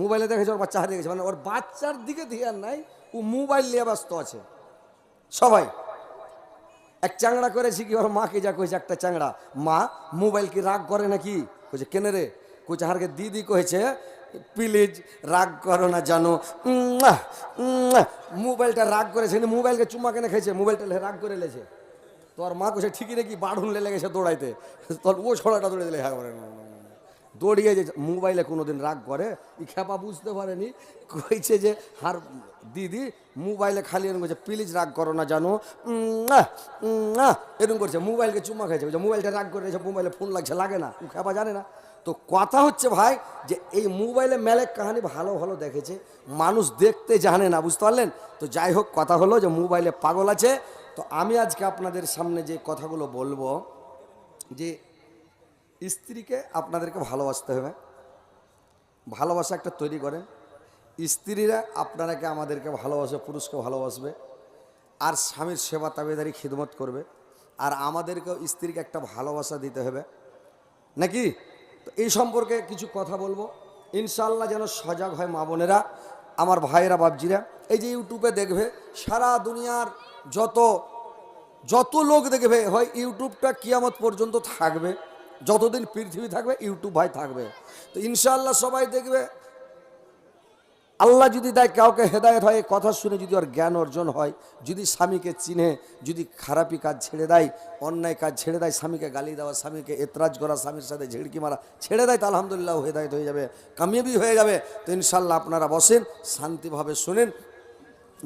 মোবাইলে দেখেছে ওর বাচ্চা হারিয়ে গেছে মানে ওর বাচ্চার দিকে ধ্যান নাই, ও মোবাইল নিয়ে ব্যস্ত আছে। সবাই, এক চাংড়া করেছি কি ওর মাকে যা কইছে, একটা চাংড়া মা, মোবাইল কি রাগ করে নাকি? কইছে, কেনে রে? কইছে, হারকে দিদি কইছে, প্লিজ রাগ করো না জানো। মোবাইলটা রাগ করেছে মোবাইলকে চুমা কেনে খেয়েছে, মোবাইলটা রাগ করে লেছে। তোর মা কইছে, ঠিকই নাকি বাড়ুন লেগে গেছে দৌড়াইতে? তোর ও ছড়াটা দৌড়ে দিলে হ্যাঁ। দৌড়িয়ে যে মোবাইলে কোনোদিন রাগ করে ই খেপা বুঝতে পারেনি। কইছে যে হার দিদি মোবাইলে খালি এরকম করছে প্লিজ রাগ করো না জানো। আহ, এরকম করছে মোবাইলকে চুমা খাইছে মোবাইলটা রাগ করে রেখেছে মোবাইলে ফোন লাগছে লাগে না। খেপা জানে না। তো কথা হচ্ছে ভাই যে এই মোবাইলে মেলেক কাহানি ভালো ভালো দেখেছে। মানুষ দেখতে জানে না বুঝতে পারলেন? তো যাই হোক কথা হলো যে মোবাইলে পাগল আছে। তো আমি আজকে আপনাদের সামনে যে কথাগুলো বলব যে স্ত্রীকে আপনাদেরকে ভালোবাসতে হবে। ভালোবাসা একটা তৈরি করেন স্ত্রীরা আপনারাকে আমাদেরকে ভালোবাসে, পুরুষকে ভালোবাসবে। আর স্বামীর সেবা তাবেদারি খিদমত করবে। আর আমাদেরকেও স্ত্রীকে একটা ভালোবাসা দিতে হবে। নাকি? তো এই সম্পর্কে কিছু কথা বলব। ইনশাল্লাহ যেন সজাগ হয় মা বোনেরা, আমার ভাইয়েরা বাবজিরা এই যে ইউটিউবে দেখবে, সারা দুনিয়ার যত যত লোক দেখবে, হয় ইউটিউবটা কিয়ামত পর্যন্ত থাকবে। যতদিন পৃথিবী থাকবে ইউটিউব ভাই থাকবে। তো ইনশাল্লাহ সবাই দেখবে, আল্লাহ যদি দেয়, কাউকে হেদায়ত হয় কথা শুনে যদি ওর জ্ঞান অর্জন হয়, যদি স্বামীকে চিনে, যদি খারাপি কাজ ছেড়ে দেয়, অন্যায় কাজ ছেড়ে দেয়, স্বামীকে গালি দেওয়া, স্বামীকে এতরাজ করা, স্বামীর সাথে ঝিড়কি মারা, ছেড়ে দেয় তো আলহামদুলিল্লাহ হেদায়ত হয়ে যাবে, কামিয়াবি হয়ে যাবে। তো ইনশাল্লাহ আপনারা বসেন, শান্তিভাবে শোনেন।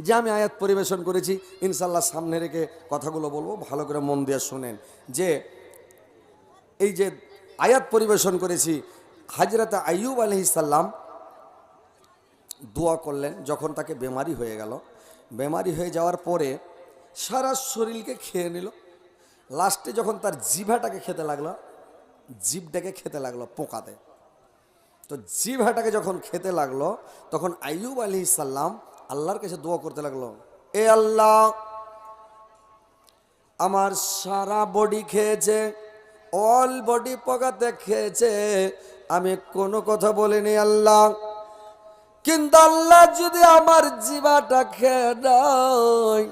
যে আমি আয়াত পরিবেশন করেছি ইনশাল্লাহ সামনে রেখে কথাগুলো বলব, ভালো করে মন দিয়ে শোনেন। যে এই যে আয়াত পরিবেশন করেছি, হাজরত আইয়ুব আলহিসাল্লাম দোয়া করলেন যখন তাকে বেমারি হয়ে গেল। বেমারি হয়ে যাওয়ার পরে সারা শরীরকে খেয়ে নিল। লাস্টে যখন তার জিভাটাকে খেতে লাগল, জিভটাকে খেতে লাগল পোকাতে। তো জিভাটাকে যখন খেতে লাগল, তখন আইয়ুব আলী সাল্লাম আল্লাহর কাছে দোয়া করতে লাগল, এ আল্লাহ, আমার সারা বডি খেয়েছে অল বডি পোকাতে খেয়েছে আমি কোনো কথা বলিনি, আল্লাহ। কিন্তু আল্লাহ যদি আমার জিবাটা খেয়ে নেয়,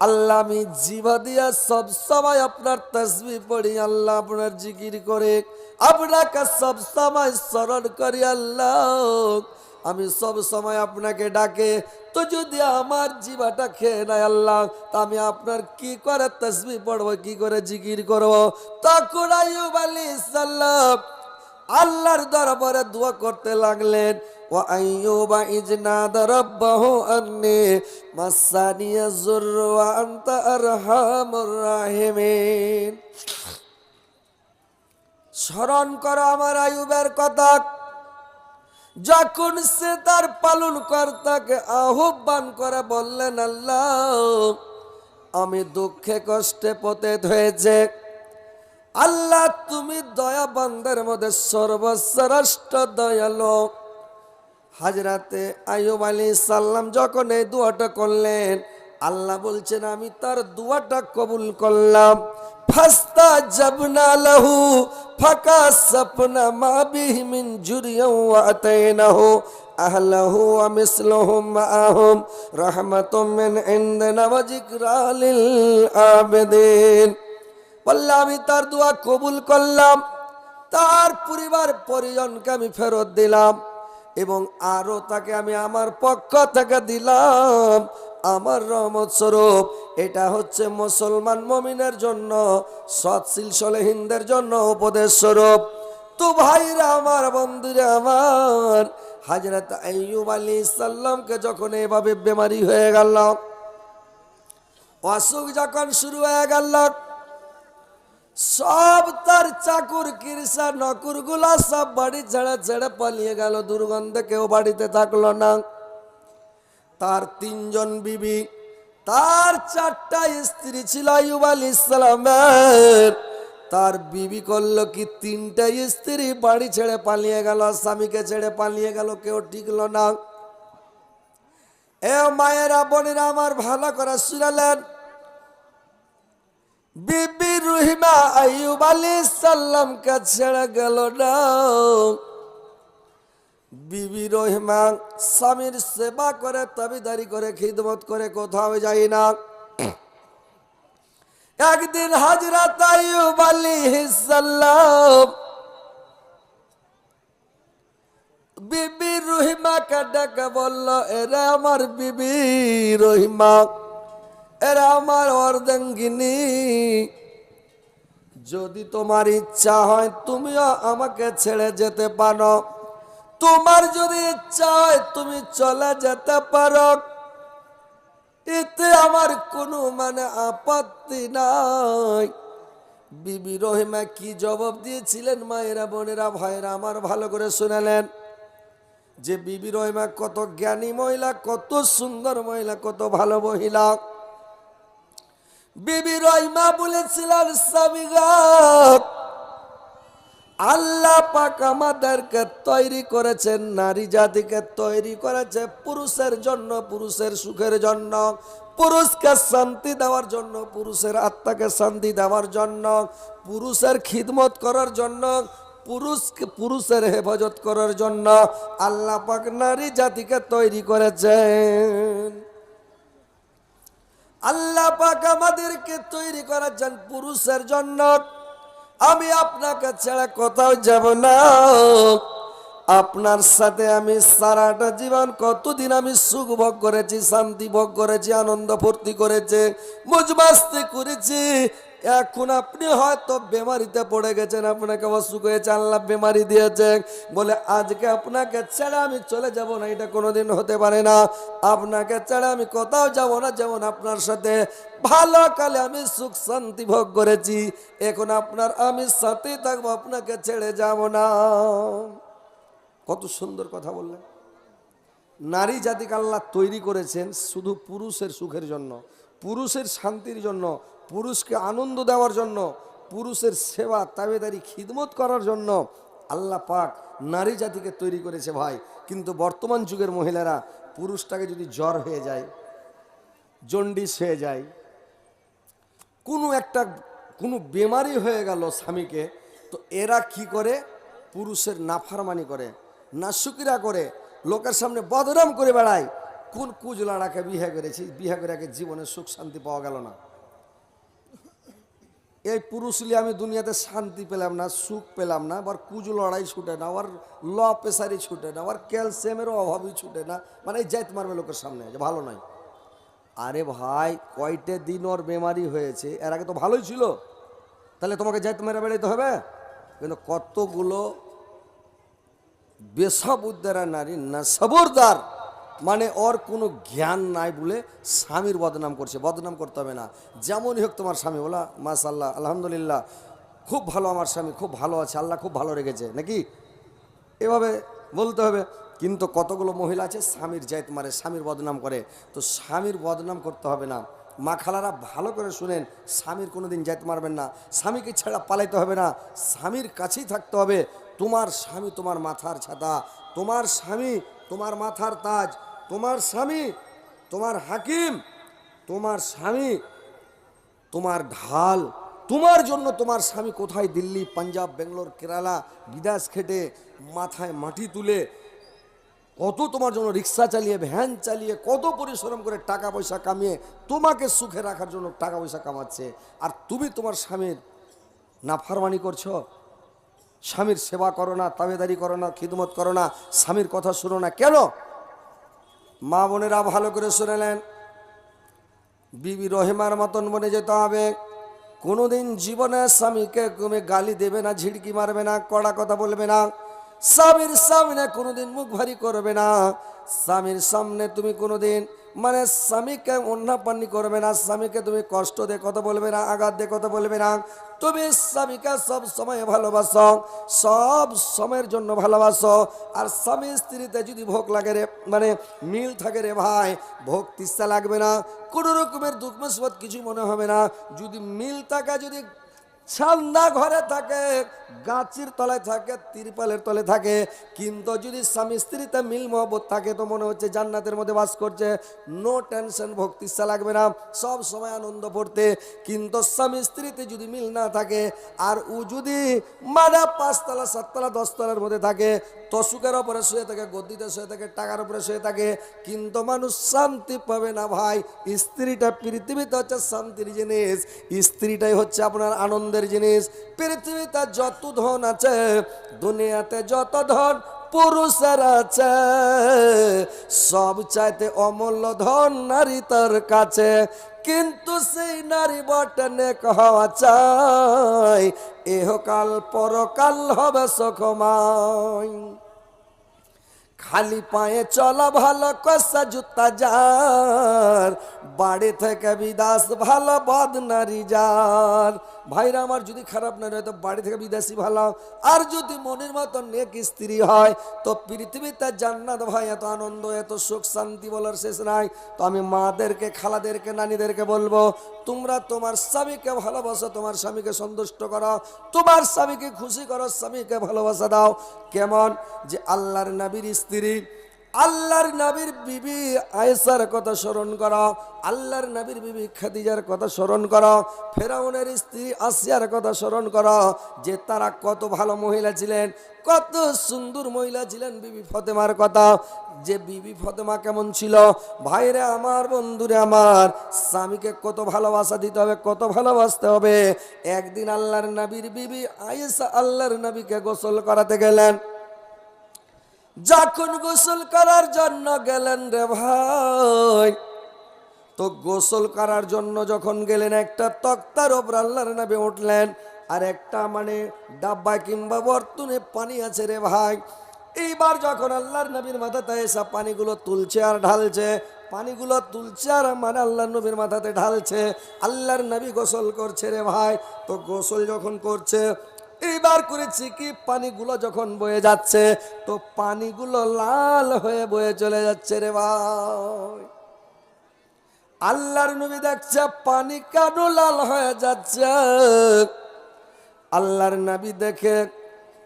আল্লাহ আমি জিভা দিয়া সব সময় আপনার তসবি পড়ি, আল্লাহ আপনার জিকির করে। আপনাকে সব সময় স্মরণ করি, আল্লাহ। আমি সব সময় আপনাকে ডাকে। তো যদি আমার জিবাটা খেয়ে নেয় আল্লাহ, তা আমি আপনার কি করে তসবি পড়ব, কি করে জিকির করব? তখন আইব আলী সাল্লাম আল্লাহর দরবারে দোয়া করতে লাগলেন স্মরণ করো আমার আয়ুবের কথা। যখন সে তার পালন কর্তাকে আহ্বান করে বললেন, আল্লাহ, আমি দুঃখে কষ্টে পতিত হয়েছে। আল্লাহ, তুমি দয়া বান্দার মধ্যে সর্বশ্রেষ্ঠ দয়ালু। হাজরাতে আয়ুব আলী সাল্লাম যখন এই দোয়াটা করলেন, আল্লাহ বলছেন, আমি তার দোয়াটা কবুল করলাম। ফাস্তা জবনা লাহু, ফাকা সপনা মা বিহি মিন জুরিয়াও ওয়া আতাইনাহু, আহলাহু ওয়া মিসলুহুম মাআহুম, রাহমাতুম মিন ইনদিনা ওয়া যিকরা লিল আবিদিন। বললে, আমি তার দোয়া কবুল করলাম, তার পরিবার পরিজনকে আমি ফেরত দিলাম এবং আরও তাকে আমি আমার পক্ষ থেকে দিলাম। আমার রহমত স্বরূপ। এটা হচ্ছে মুসলমান মমিনের জন্য সৎশীল সলেহিনদের জন্য উপদেশ স্বরূপ। তো ভাইরা আমার, বন্ধুরা আমার, হাজরত আইয়ুব আলী সাল্লামকে যখন এভাবে বেমারি হয়ে গেল, অসুখ যখন শুরু হয়ে গেল, সব তার চাকুর, কিরসা নকুরগুলা সব বাড়ি ছেড়ে ছেড়ে পালিয়ে গেল। দুর্গন্ধে কেউ বাড়িতে থাকল না। তার তিনজন বিবি, তার চারটা স্ত্রী ছিল আইয়ুব আলী ইসলামের তার বিবি করল কি, তিনটা স্ত্রী বাড়ি ছেড়ে পালিয়ে গেল, স্বামীকে ছেড়ে পালিয়ে গেল, কেউ টিকলো না। এ মায়েরা, বোনেরা আমার ভালো করে শুনালেন। বিবি রহিমা আইয়ুব আলী সাল্লামকে ছেড়ে গেল না। বিবি রহিমা স্বামীর সেবা করে, তাবিদারি করে, খিদমত করে, কোথাও যায় না। একদিন হাজরা তাইয়ুব আলাইহিসসালাম বিবি রহিমাকে ডেকে বলল, এরা আমার বিবি রহিমা, এরা আমার অর্ধাঙ্গিনী। যদি তোমার ইচ্ছা হয়, তুমিও আমাকে ছেড়ে যেতে পারো। তোমার যদি ইচ্ছা হয় তুমি চলা যেতে পারো। এতে আমার কোনো মানে আপত্তি নাই। বিবি রহিমা কি জবাব দিয়েছিলেন? মায়েরা, বোনেরা, ভাইয়েরা, আমার ভালো করে শুনালেন। যে বিবি রহিমা কত জ্ঞানী মহিলা, কত সুন্দর মহিলা, কত ভালো মহিলা। বিবি রহিমা বলেছিলেন স্বামীগা আল্লাহ পাক আমাদেরকে তৈরি করেছেন, নারী জাতিকে তৈরি করেছে পুরুষের জন্য, পুরুষের সুখের জন্য, পুরুষকে শান্তি দেওয়ার জন্য, পুরুষের আত্মাকে শান্তি দেওয়ার জন্য, পুরুষের খিদমত করার জন্য, পুরুষকে, পুরুষের হেফাজত করার জন্য আল্লাহ পাক নারী জাতিকে তৈরি করেছেন। আল্লাহ পাক আমাদেরকে তৈরি করেছেন পুরুষের জন্য আমি আপনাকে ছেড়ে কোথাও যাব না। আপনার সাথে আমি সারাটা জীবন কতদিন আমি সুখ ভোগ করেছি, শান্তি ভোগ করেছি, আনন্দ ফুর্তি করেছি মজমাস্তি করেছি এখন আপনি হয়তো বেমারিতে পড়ে গেছেন, আপনাকে অসুখ হয়েছে আল্লাহ বেমারি দিয়েছে বলে, আজকে আপনাকে ছেড়ে আমি চলে যাব না, এটা কোনোদিন হতে পারে না। আপনাকে ছেড়ে আমি কোথাও যাব না, যেমন আপনার সাথে ভালো কালে আমি সুখ শান্তি ভোগ করেছি। এখন আপনার, আমি সাথেই থাকব, আপনাকে ছেড়ে যাব না। কত সুন্দর কথা বললেন। নারী জাতিকে আল্লাহ তৈরি করেছেন শুধু পুরুষের সুখের জন্য, পুরুষের শান্তির জন্য পুরুষকে আনন্দ দেওয়ার জন্য, পুরুষের সেবা, তাবেদারি, খিদমত করার জন্য আল্লাহ পাক নারী জাতিকে তৈরি করেছে ভাই। কিন্তু বর্তমান যুগের মহিলারা পুরুষটাকে যদি জ্বর হয়ে যায়, জন্ডিস হয়ে যায়, কোনো একটা, কোনো বেমারি হয়ে গেল স্বামীকে, তো এরা কি করে? পুরুষের নাফারমানি করে নাসুকিরা করে, লোকের সামনে বদনাম করে বেড়ায়। কোন কুজলাড়াকে বিয়ে করেছি? বিয়ে করে জীবনে সুখ শান্তি পাওয়া গেল না। এই পুরুষলি আমি দুনিয়াতে শান্তি পেলাম না, সুখ পেলাম না, আবার কুজ লড়াই ছুটে না, আবার ল প্রেসারি ছুটে না, আবার ক্যালসিয়ামেরও অভাবই ছুটে না মানে এই জাত মারবে লোকের সামনে আছে, ভালো নয়। আরে ভাই, কয়টে দিন ওর বেমারি হয়েছে, এর আগে তো ভালোই ছিল, তাহলে তোমাকে যাইতে মেরে বেড়াইতে হবে? কিন্তু কতগুলো বেসাবুদ্দারা নারী না, সবরদার। মানে ওর কোনো জ্ঞান নাই বলে স্বামীর বদনাম করছে, বদনাম করতে হবে না। যেমনই হোক তোমার স্বামী বলা মাশাল্লাহ আলহামদুলিল্লাহ। খুব ভালো আমার স্বামী, খুব ভালো আছে, আল্লাহ খুব ভালো রেখেছে, নাকি? এভাবে বলতে হবে। কিন্তু কতগুলো মহিলা আছে, স্বামীর জায়ত মারে স্বামীর বদনাম করে। তো স্বামীর বদনাম করতে হবে না। মা খালারা ভালো করে শুনেন, স্বামীর কোনো দিন জায়ত মারবেন না। স্বামীকে ছাড়া পালাইতে হবে না। স্বামীর কাছেই থাকতে হবে। তোমার স্বামী তোমার মাথার ছাতা, তোমার স্বামী তোমার মাথার তাজ। তোমার স্বামী, তোমার হাকিম, তোমার স্বামী, তোমার ঢাল, তোমার জন্য তোমার স্বামী কোথায়? দিল্লি, পাঞ্জাব, বেঙ্গলোর, কেরালা বিদেশ খেটে মাথায় মাটি তুলে কত তোমার জন্য রিক্সা চালিয়ে, ভ্যান চালিয়ে, কত পরিশ্রম করে টাকা পয়সা কামিয়ে তোমাকে সুখে রাখার জন্য টাকা পয়সা কামাচ্ছে। আর তুমি তোমার স্বামীর নাফারমানি করছ? স্বামীর সেবা করো না, তাবেদারি করো না, খিদমত করো না, স্বামীর কথা শুনো না। কেন? মা বোনেরা ভালো করে শুনেলেন বিবি রহিমার মতন বনে যেতে হবে। কোনোদিন জীবনে স্বামীকে তুমি গালি দেবে না, ঝিড়কি মারবে না, কড়া কথা বলবে না। স্বামীর সামনে কোনোদিন মুখ ভারী করবে না। স্বামীর সামনে তুমি কোনোদিন মানে স্বামীকে অন্যাপান্নি করবে না, স্বামীকে তুমি কষ্ট দিয়ে কথা বলবে না, আঘাত দিয়ে কথা বলবে না, তুমি স্বামীকে সব সময় ভালোবাসো, সব সময়ের জন্য ভালোবাসো। আর স্বামী স্ত্রীতে যদি ভোগ লাগে রে মানে মিল থাকে রে ভাই, ভোগ তিস্তা লাগবে না, কোনো রকমের দুঃখ কিছু মনে হবে না। যদি মিল থাকে, যদি ছান্দা ঘরে থাকে, গাছির তলায় থাকে, তিরপালের তলে থাকে। কিন্তু যদি স্বামী স্ত্রীতে মিল মহব্বত থাকে, তো মনে হচ্ছে জান্নাতের মধ্যে বাস করছে। নো টেনশন ভক্তিসা লাগবে না। সব সময় আনন্দ পড়তে কিন্তু স্বামী স্ত্রীতে যদি মিল না থাকে, আর ও যদি মাদা পাঁচতলা, সাততলা, দশতলার মধ্যে থাকে তসুকের ওপরে শুয়ে থাকে গদ্দিতে শুয়ে থাকে, টাকার উপরে শুয়ে থাকে। কিন্তু মানুষ শান্তি পাবে না ভাই। স্ত্রীটা পৃথিবীতে হচ্ছে শান্তির জিনিস। স্ত্রীটাই হচ্ছে আপনার আনন্দের জিনিস। পৃথিবীতে যত ধন আছে, দুনিয়াতে যত ধন পুরুষের আছে, সব চাইতে অমূল্য ধন নারী তার কাছে। কিন্তু সেই নারী বটনে হওয়া চাই। এহকাল পরকাল হবে সখমাই খালি পায়ে চলা ভালো কষা জুতা যার। বাড়ি থেকে বিদাস, ভালো বদ নারী যার। ভাইরা আমার, যদি খারাপ না হয় তো বাড়ি থেকে বিদেশি ভালো। আর যদি মনের মতো নেক স্ত্রী হয়, তো পৃথিবীতে জান্নাত ভাই, এত আনন্দ, এত সুখ, শান্তি বলার শেষ নাই। তো আমি মাদেরকে, খালাদেরকে, নানিদেরকে বলব, তোমরা তোমার স্বামীকে ভালোবাসো, তোমার স্বামীকে সন্তুষ্ট করো, তোমার স্বামীকে খুশি করো, স্বামীকে ভালোবাসা দাও। কেমন? যে আল্লাহর নবীর স্ত্রী আল্লাহর নবীর বিবি আয়েসার কথা স্মরণ করো, আল্লাহর নবীর বিবি খাদিজার কথা স্মরণ করো, ফেরাউনের স্ত্রী আসিয়ার কথা স্মরণ করো, যে তারা কত ভালো মহিলা ছিলেন, কত সুন্দর মহিলা ছিলেন বিবি ফতেমার কথা। যে বিবি ফতেমা কেমন ছিল? ভাইরে আমার, বন্ধুরে আমার, স্বামীকে কত ভালোবাসা দিতে হবে, কত ভালোবাসতে হবে। একদিন আল্লাহর নবীর বিবি আয়েসা আল্লাহর নবীকে গোসল করাতে গেলেন। যখন গোসল করার জন্য গেলেন রে ভাই, তো গোসল করার জন্য যখন গেলেন, একটা তক্তার ওপর আল্লাহর নামে উঠলেন, আর একটা মানে ডাব্বা কিংবা বর্তনে পানি আছে রে ভাই। এইবার যখন আল্লাহর নবীর মাথাতে এসব পানিগুলো তুলছে আর ঢালছে, পানিগুলো তুলছে আর মানে আল্লাহর নবীর মাথাতে ঢালছে, আল্লাহর নবী গোসল করছে রে ভাই। তো গোসল যখন করছে এইবার করেছি কি? পানিগুলো যখন বয়ে যাচ্ছে, তো পানিগুলো লাল হয়ে বয়ে চলে যাচ্ছে রে ভাই। আল্লাহর নবী দেখছে, পানি কেন লাল হয়ে যাচ্ছে? আল্লাহর নবী দেখে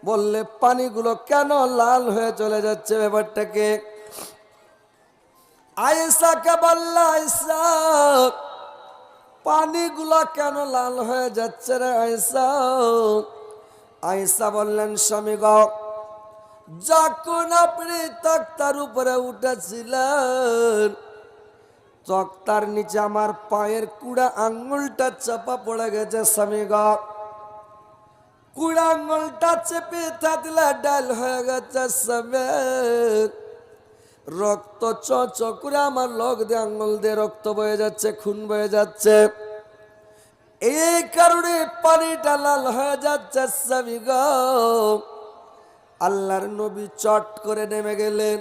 বললে, পানিগুলো কেন লাল হয়ে চলে যাচ্ছে ব্যাপারটাকে? আয়েসাকে বলল আয়েসা পানিগুলো কেন লাল হয়ে যাচ্ছে রে আয়েসা আয়েসা বললেন, স্বামী গ, যখন আপনি তক্তার উপরে উঠেছিলেন, তক্তার নিচে আমার পায়ের কুড়া আঙ্গুলটা চাপা পড়ে গেছে, স্বামী গ। কুড়া আঙ্গুলটা চেপে থাকলে ডাল হয়ে গেছে, স্বামী। রক্ত, চ করে আমার লগ দিয়ে আঙ্গুল দিয়ে রক্ত বয়ে যাচ্ছে, খুন বয়ে যাচ্ছে। এই কারণে পানিটা লাল হয়ে যাচ্ছে, স্বামী গ। আল্লাহর নবী চট করে নেমে গেলেন।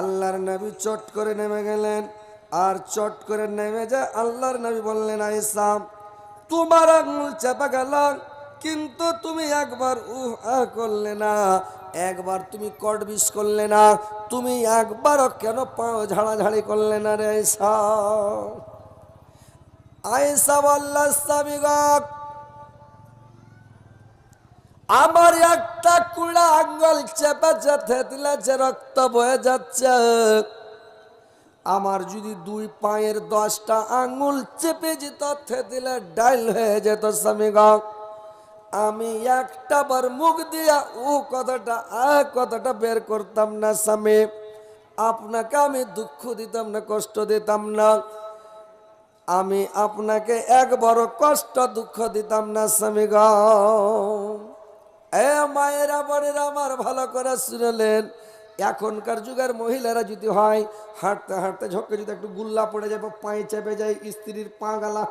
আল্লাহর নবী চট করে নেমে গেলেন। আর চট করে নেমে যায় আল্লাহর নবী বললেন আইসাম তোমার আঙুল চাপা গেল, কিন্তু তুমি একবার উহ করলে না, একবার তুমি কট বিষ করলে না, তুমি একবারও কেন পাও ঝাড়াঝাড়ি করলে না রে আইসা আয়েশা বললা সাবিগক আমার একটা কুড়া আঙ্গল চেপেছে থেতলেছে রক্ত বয়ে যাচ্ছে। আমার যদি দুই পায়ের দশটা আঙ্গুল চেপে যেত থেতলে ডাইল হয়ে যেত স্বামীগক আমি একটা বার মুখ দিয়া ও কথাটা, আ কথাটা বের করতাম না, স্বামী। আপনাকে আমি দুঃখ দিতাম না, কষ্ট দিতাম না। আমি আপনাকে একবারও কষ্ট দুঃখ দিতাম না, স্বামী গ। এ মায়েরা, বোনেরা আমার ভালো করে শুনলেন। এখনকার যুগের মহিলারা যদি হয়, হাঁটতে হাঁটতে ঝোঁকে যদি একটু গুল্লা পড়ে যায় বা পায়ে চেপে যায়, স্ত্রীর পা গালা,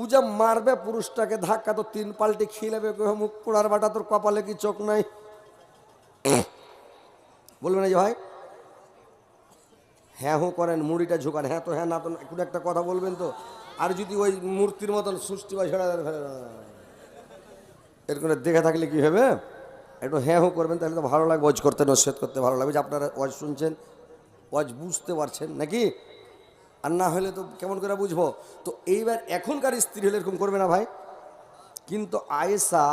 ও যে মারবে পুরুষটাকে, ধাক্কা তো তিন পাল্টি খিলেবে কহে মুখ পোড়ার বাটা তোর কপালে কি চোখ নাই? বলবেন এই যে ভাই হ্যাঁ হো করেন মুড়িটা ঝোকান। হ্যাঁ তো হ্যাঁ না তো না, একটু কথা বলবেন তো? আর যদি ওই মূর্তির মতন সৃষ্টি বা দেন এরকম দেখে থাকলে কি হবে? একটু হ্যাঁ হো করবেন তাহলে তো ভালো লাগবে ওয়াজ করতে নসেদ করতে ভালো লাগবে যে আপনারা ওয়াজ শুনছেন ওয়াজ বুঝতে পারছেন নাকি? আর না হলে তো কেমন করে বুঝব? তো এইবার এখনকার স্ত্রী হলে এরকম করবে না ভাই। কিন্তু আয়েসা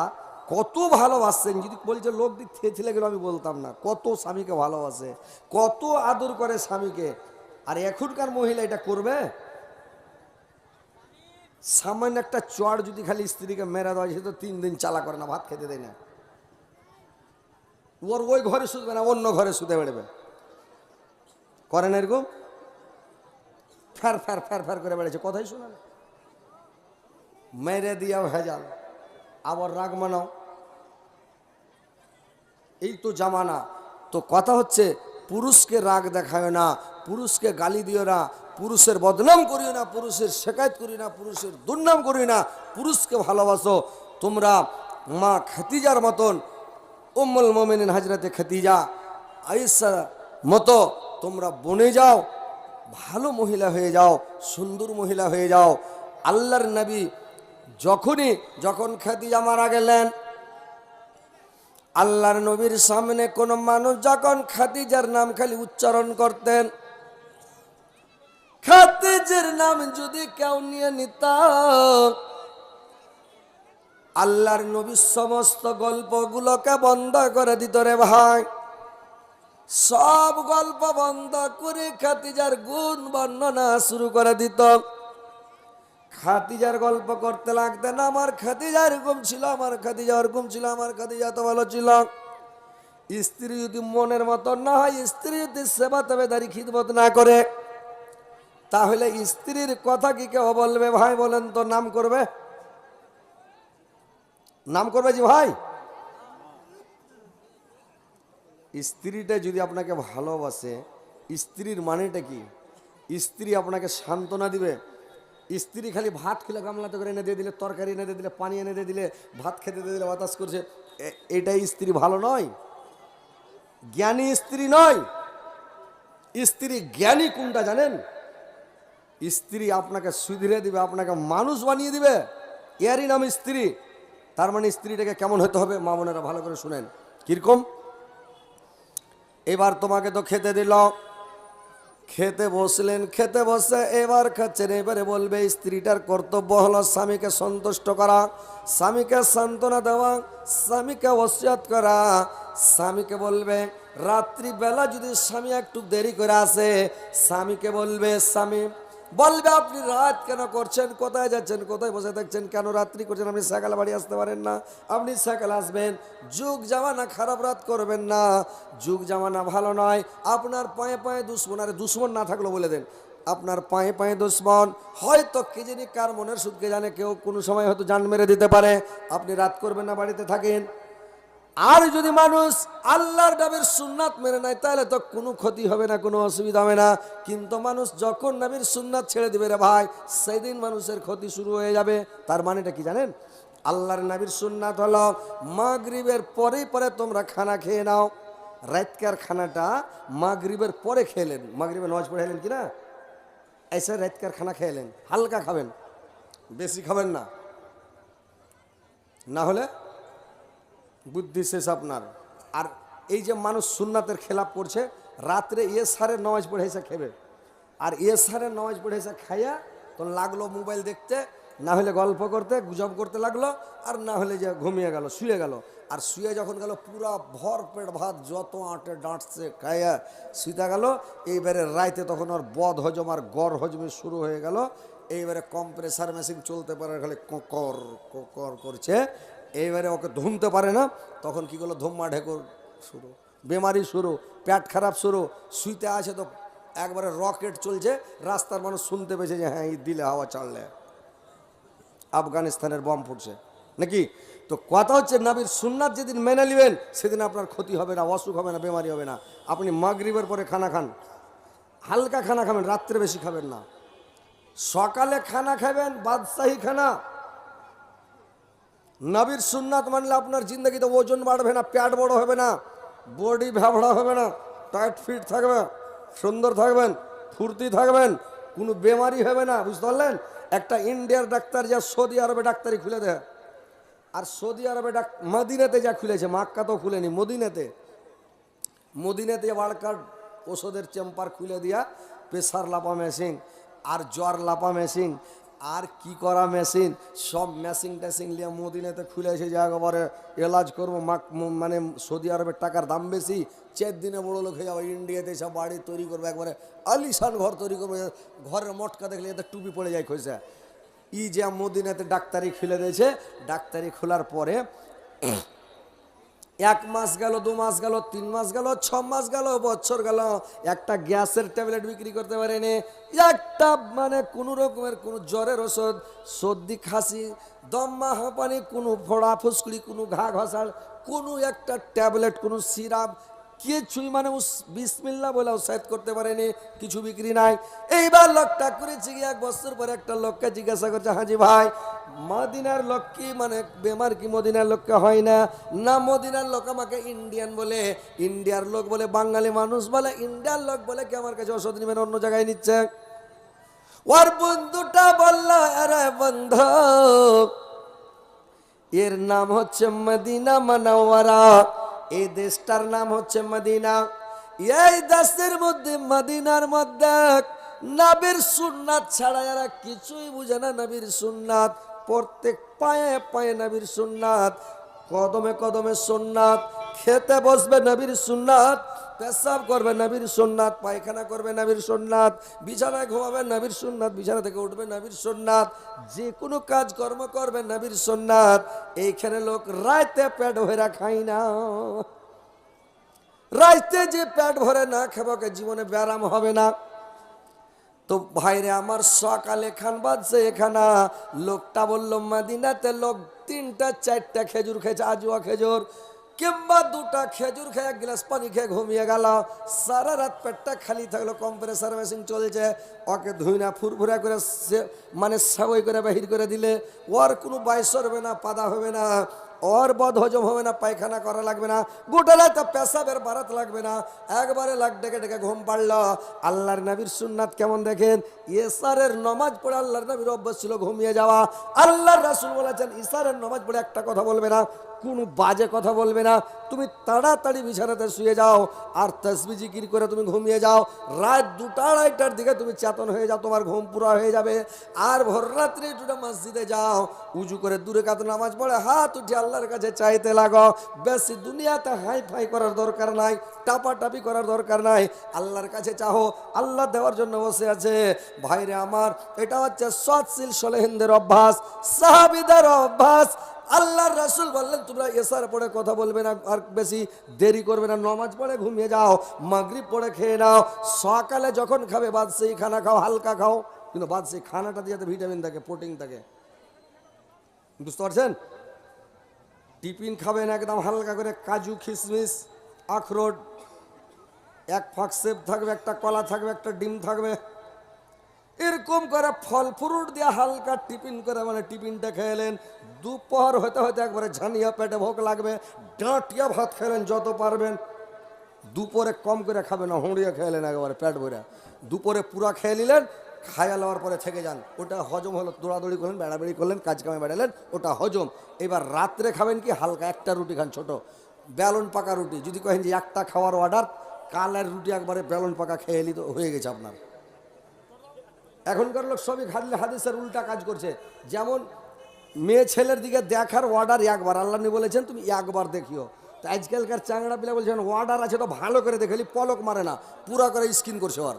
কত ভালোবাসছেন? যদি বলছে, লোক দিক থেয়েছিলে গেলে, আমি বলতাম না। কত স্বামীকে ভালোবাসে, কত আদর করে স্বামীকে। আর এখনকার মহিলা এটা করবে? সামান্য একটা চড় যদি খালি স্ত্রীকে মেরা দেওয়া সে তো তিন দিন চালা করে না, ভাত খেতে দেয় না। ওর ওই ঘরে শুধবে না, অন্য ঘরে শুতে বেড়বে করেন এরকম? ফ্যার ফ্যার ফ্যার ফ্যার করে বেড়েছে কথাই শোনা না মেরে দিয়া ভেজাল। আবার রাগ মানাও। এই তো জামানা। তো কথা হচ্ছে, পুরুষকে রাগ দেখায় না, পুরুষকে গালি দিও না, পুরুষের বদনাম করিও না, পুরুষের শেখায়ত করি না, পুরুষের দুর্নাম করি না, পুরুষকে ভালোবাসো। তোমরা মা খাতিজার মতন, উম্মুল মোমিনিন হাজরাতে খাতিজা আয়েশা মতো তোমরা বনে যাও, ভালো মহিলা হয়ে যাও, সুন্দর মহিলা হয়ে যাও। আল্লাহর নবী যখনই, যখন খাতিজা মারা গেলেন আল্লাহর নবীর সামনে কোন মানুষ যখন খাদিজার নাম খালি উচ্চারণ করতেন, খাদিজের নাম যদি কেউ নিয়ে নিত, আল্লাহর নবীর সমস্ত গল্পগুলোকে বন্ধ করে দিত রে ভাই। সব গল্প বন্ধ করে খাতিজার গুণ বর্ণনা শুরু করে দিত। খাতিজার গল্প করতে লাগতেন, আমার খাতিজা এরকম ছিল, আমার খাতিজা ওরকম ছিল, আমার খাতিজা তো ভালো ছিল। স্ত্রী যদি মনের মতো না হয়, স্ত্রী যদি সেবা তবেদারি খিদমত না করে। তাহলে স্ত্রীর কথা কি কেউ বলবে? ভাই, বলেন তো, নাম করবে? নাম করবে জি ভাই? স্ত্রীটা যদি আপনাকে ভালোবাসে, স্ত্রীর মানেটা কি? স্ত্রী আপনাকে সান্ত্বনা দিবে স্ত্রী খালি ভাত খেলে, গামলাতে করে এনে দিয়ে দিলে, তরকারি এনে দিয়ে দিলে, পানি এনে দিয়ে দিলে, ভাত খেতে দিয়ে দিলে, বাতাস করছে। এটাই স্ত্রী ভালো নয়। জ্ঞানী স্ত্রী নয়। স্ত্রী জ্ঞানী কোনটা জানেন? স্ত্রী আপনাকে সুধরে দিবে, আপনাকে মানুষ বানিয়ে দিবে। এরই নাম স্ত্রী। তার মানে স্ত্রীটাকে কেমন হতে হবে, মা বোনেরা ভালো করে শুনেন। কীরকম? এবার তোমাকে তো খেতে দিল। খেতে বসলেন, খেতে বসে এবার খাচ্ছেন। এবারে বলবে, স্ত্রীটার কর্তব্য হলো স্বামীকে সন্তুষ্ট করা, স্বামীকে সান্ত্বনা দেওয়া, স্বামীকে ওসিয়ত করা। স্বামীকে বলবে, রাত্রিবেলা যদি স্বামী একটু দেরি করে আসে, স্বামীকে বলবে, স্বামী বলবে, আপনি রাত কেন করছেন? কোথায় যাচ্ছেন? কোথায় বসে থাকছেন? কেন রাত্রি করছেন? আপনি সকালে বাড়ি আসতে পারেন না। আপনি সকালে আসবেন। যুগ জামানা খারাপ রাত করবেন না। যুগ জামানা ভালো নয়। আপনার পায়ে পায়ে দুশ্মন, আরে দুশ্মন না থাকল বলে দেন। আপনার পায়ে পায়ে দুশ্মন। হয়তো কে জানি কার মনের সুদকে জানে, কেউ কোনো সময় হয়তো জান মেরে দিতে পারে। আপনি রাত করবেন না, বাড়িতে থাকেন। আর যদি মানুষ আল্লাহর ডাবের সুন্নাত মেনে নেয়, তাহলে তো কোনো ক্ষতি হবে না, কোনো অসুবিধা হবে না। কিন্তু মানুষ যখন নবীর সুন্নাত ছেড়ে দিবে রে ভাই সেই দিন মানুষের ক্ষতি শুরু হয়ে যাবে। তার মানেটা কি জানেন? আল্লাহর নবীর সুন্নাত হলো, মাগরিবের পরে পরে তোমরা খানা খেয়ে নাও। রাতকার খানাটা মাগরিবের পরে খেলেন। মাগরিবের নামাজ পড়ে এলেন কি না? এসে রাতকার খানা খেলেন হালকা খাবেন, বেশি খাবেন না। না হলে বুদ্ধি শেষ আপনার। আর এই যে মানুষ সুন্নাতের খেলাপ করছে, রাত্রে এ সারের নামাজ পড়ে খেবে। আর এ সারের নামাজ পড়ে খাইয়া তো লাগল মোবাইল দেখতে, না হলে গল্প করতে, গুজব করতে লাগল, আর না হলে যে ঘুমিয়ে গেল, শুয়ে গেল। আর শুয়ে যখন গেল, পুরা ভর পেট ভাত যত আঁটে ডাঁটছে খাইয়া শুতে গেল। এইবারে রাইতে তখন ওর বদ হজম আর গড় হজমে শুরু হয়ে গেল। এইবারে কম্প্রেসার মেশিন চলতে পারে, খালি ককর ককর করছে। এইবারে ওকে ধুমতে পারে না, তখন কি করল? ধুম্মা ঢেকুর শুরু, বেমারি শুরু প্যাট খারাপ শুরু, শুইতে আছে তো একবারে রকেট চলছে, রাস্তার মানুষ শুনতে পেয়েছে যে হ্যাঁ এই দিলে হাওয়া চাললে আফগানিস্তানের বম ফুটছে। নাকি? তো কথা হচ্ছে, নাবির সুন্নাত যেদিন মেনে নেবেন, সেদিন আপনার ক্ষতি হবে না, অসুখ হবে না, বেমারি হবে না। আপনি মাগরিবের পরে খানা খান। হালকা খানা খাবেন, রাত্রে বেশি খাবেন না। সকালে খানা খাবেন, বাদশাহী খানা। নবীর সুন্নাত মানলে আপনার জিন্দগিতে ওজন বাড়বে না, প্যাট বড় হবে না, বডি ভ্যাবড়া হবে না, টাইট ফিট থাকবে, সুন্দর থাকবেন, ফুর্তি থাকবেন, কোনো বেমারি হবে না, বুঝতে পারলেন? একটা ইন্ডিয়ার ডাক্তার যা সৌদি আরবে ডাক্তারি খুলে দেয়, আর সৌদি আরবে ডাক, মদিনাতে যা খুলেছে মাক্কা তো খুলেনি, মদিনাতে মদিনাতে বাড়কার ওষুধের চেম্বার খুলে দিয়া, প্রেসার লাপা মেশিন আর জ্বর লাপা মেশিন আর কি করা মেশিন সব মেশিন টেশিন নিয়ে মদিনাতে খুলেছে যে একবারে এলাজ করব। মাক মানে সৌদি আরবের টাকার দাম বেশি। চার দিনে বড় লোক হয়ে যাব, ইন্ডিয়াতে সব বাড়ি তৈরি করবে, একবারে আলিশান ঘর তৈরি করবে। ঘরের মটকা দেখলে এদের টুপি পড়ে যায় খোঁজে ই যে মদিনাতে ডাক্তারি খুলে দিয়েছে, ডাক্তারি খোলার পরে এক মাস গেল, দু মাস গেল, তিন মাস গেল, ছ মাস গেল, বছর গেল, একটা গ্যাসের ট্যাবলেট বিক্রি করতে পারেনি। একটা মানে কোনো রকমের কোনো জ্বরের ওষুধ, সর্দি, খাসি দম্মা হাঁপানি, কোনো ফোড়া, ফুসকুড়ি, কোনো ঘা ঘষার কোনো একটা ট্যাবলেট, কোনো সিরাপ কিছুই মানে উস- বিসমিল্লা বলে উৎসাহিত করতে পারেনি, কিছু বিক্রি নাই। এইবার লোকটা করেছি কি এক বছর পরে একটা লোককে জিজ্ঞাসা করছে, হাজি ভাই, মদিনার লোক কি? মানে বেমার কি মদিনার লোককে হয় না? না, মদিনার লোক আমাকে ইন্ডিয়ান বলে, ইন্ডিয়ার লোক বলে, বাঙালি মানুষ বলে, ইন্ডিয়ার লোক বলে কি আমার কাছে ওষুধ নেবেন, অন্য জায়গায় নিচ্ছে? ওর বন্ধুটা বলল, আরে বন্ধু, এর নাম হচ্ছে মদিনা মানাওয়ারা। এই দেশটার নাম হচ্ছে মদিনা। এই দেশের মধ্যে, মদিনার মধ্যে নাবির সুন্নাত ছাড়া এরা কিছুই বুঝে না নবীর সুন্নাত। প্রত্যেক পায়ে পায়ে নবীর সুন্নাত, কদমে কদমে সুন্নাত। খেতে বসবে নবীর সুন্নাত পেশাব করবে নবীর সুন্নাত, পায়খানা করবে নবীর সুন্নাত, বিছানায় ঘুমাবে নবীর সুন্নাত, বিছানা থেকে উঠবে নবীর সুন্নাত, যে কোনো কাজ কর্ম করবে নবীর সুন্নাত, এইখানে লোক রাইতে পেট ভরা খাই না। রাইতে যে পেট ভরে না খাবকে জীবনে ব্যারাম হবে না। তো ভাইরে, আমার সকালে খান বাজছে এখানা, লোকটা বলল, মাদিনাতে লোক তিনটা, চারটা খেজুর খেয়েছে, আজুয়া খেজুর। কিংবা দুটা খেজুর খেয়ে এক গ্লাস পানি খেয়ে ঘুমিয়ে গেল। সারা রাত পেটটা খালি থাকল কম্প্রেসার মেশিন চলছে। ওকে ধুই না ফুরফুরা করে মানে সাবই করে বাহির করে দিলে। ওর কোনো বাইশ হবে না, পাদা হবে না, ওর বদ হজম হবে না, পায়খানা করা লাগবে না, গোটা রাত পেশাবের বারাত লাগবে না। একবারে লাগ ডেকে ডেকে ঘুম পাড়ল। আল্লাহর নবীর সুন্নাত কেমন দেখেন? ইসারের নমাজ পড়ে আল্লাহর নবীর অভ্যাস ছিল ঘুমিয়ে যাওয়া। আল্লাহর রাসুল বলেছেন ইসারের নমাজ পড়ে একটা কথা বলবে না। কোনো বাজে কথা বলবে না। তুমি তাড়াতাড়ি বিছানাতে শুয়ে যাও আর তসবি জিকির করে তুমি ঘুমিয়ে যাও। রাত দুটা আড়াইটার দিকে তুমি চেতন হয়ে যাও, তোমার ঘুম পুরা হয়ে যাবে। আর ভোর রাত্রে দুটা মসজিদে যাও, উজু করে দূরে কাত নামাজ পড়ে হাত উঠে আল্লাহর কাছে চাইতে লাগো। বেশি দুনিয়াতে হাই ফাই করার দরকার নাই টাপাটাপি করার দরকার নাই। আল্লাহর কাছে চাহো আল্লাহ দেওয়ার জন্য বসে আছে। ভাইরে আমার, এটা হচ্ছে সৎশীল সলেহিনদের অভ্যাস, সাহাবিদের অভ্যাস। আল্লাহর রাসূল বললেন, তোমরা এসার পড়ে কথা বলবে না, আর বেশি দেরি করবে না, নমাজ পড়ে ঘুমিয়ে যাও, মাগরিব পড়ে খেয়ে নাও, সকালে যখন খাবে বাদশাহী খানা খাও, হালকা খাও। কিন্তু বাদশাহী খানাটা দিয়ে ভিটামিন থাকে, প্রোটিন থাকে। বুঝতে পারছেন? টিফিন খাবেন একদম হালকা করে কাজু কিশমিশ আখরোট, এক ফাঁক সেব থাকবে, একটা কলা থাকবে, একটা ডিম থাকবে। এরকম করে ফল ফ্রুট দিয়ে হালকা টিফিন করে মানে টিফিনটা খেলেন দুপুর হতে হতে একবারে ঝানিয়া পেটে ভোগ লাগবে। ডাঁটিয়া ভাত খেলেন যত পারবেন। দুপুরে কম করে খাবে না হুঁড়িয়ে খেলেন একবারে পেট ভরে। দুপুরে পুরা খেয়ে নিলেন খাইয়া লওয়ার পরে থেকে যান। ওটা হজম হলো, দৌড়াদৌড়ি করলেন, বেড়াবেড়ি করলেন, কাজ কামে বেড়ালেন, ওটা হজম। এবার রাত্রে খাবেন কি, হালকা একটা রুটি খান ছোট। বেলন পাকা রুটি। যদি কহেন যে একটা খাওয়ার অর্ডার কালের রুটি একবারে বেলন পাকা খেয়ে এলি তো হয়ে গেছে আপনার। এখনকার লোক সবই খাদলে হাদিসের উল্টা কাজ করছে। যেমন মেয়ে ছেলের দিকে দেখার অর্ডার একবার। আল্লাহ বলেছেন, তুমি একবার দেখিও। তো আজকালকার চাংড়া পিলা বলছেন ওয়ার্ডার আছে তো ভালো করে দেখে পলক মারে না। পুরা করে স্কিন করছে ওর।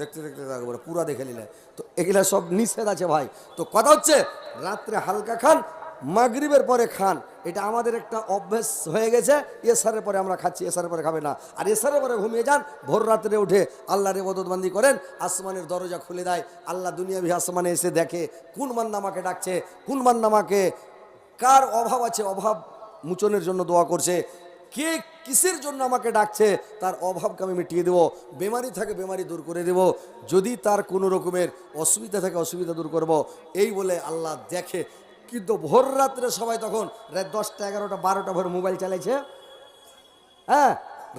দেখতে দেখতে একবারে পুরা দেখে নিলে। তো এগুলা সব নিষেধ আছে ভাই। তো কথা হচ্ছে, রাত্রে হালকা খান মাগরিবের পরে খান, এটা আমাদের একটা অভ্যেস হয়ে গেছে, এসারের পরে আমরা খাচ্ছি, এসারের পরে খাবে না। আর এসারের পরে ঘুমিয়ে যান, ভোর রাত্রে উঠে আল্লাহর ইবাদতবন্দি করেন, আসমানের দরজা খুলে দেয়, আল্লাহ দুনিয়া ভি আসমানে এসে দেখে কোন বান্দা আমাকে ডাকছে, কোন বান্দা আমাকে, কার অভাব আছে, অভাব মোচনের জন্য দোয়া করছে, কে কিসের জন্য আমাকে ডাকছে, তার অভাবকে আমি মিটিয়ে দেবো, বেমারি থাকে বেমারি দূর করে দেব, যদি তার কোনো রকমের অসুবিধা থাকে অসুবিধা দূর করব, এই বলে আল্লাহ দেখে কিন্তু ভোর রাত্রে সবাই তখন রাত দশটা, এগারোটা, বারোটা ভোর মোবাইল চালাইছে। হ্যাঁ?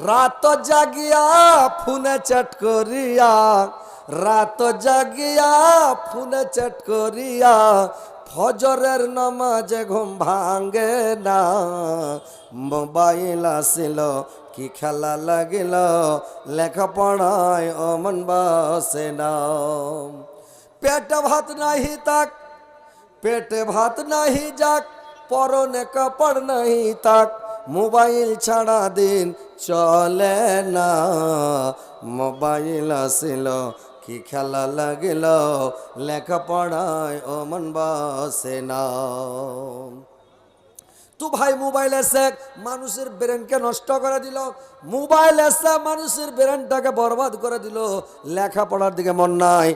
রাত জাগিয়া ফোনে চ্যাট করিয়া, রাত জাগিয়া ফোনে চ্যাট করিয়া, ফজরের নামাজে ঘুম ভাঙ্গে না। মোবাইল আসিল, কি খেলা লাগিল, লেখাপড়ায় অমন বসে না। পেট ভাত নাহি তাক পেটে ভাত নাহি যাক, পরনে কাপড় নাহি তাক মোবাইল ছাড়া দিন চলে না। মোবাইল আসিল, কি খেলা লাগিল, লেখাপড়ায় ও মন বসে না। তো ভাই, মোবাইল এসে মানুষের ব্রেনকে নষ্ট করে দিল। মোবাইল এসে মানুষের ব্রেনটাকে বরবাদ করে দিল। লেখাপড়ার দিকে মন নাই।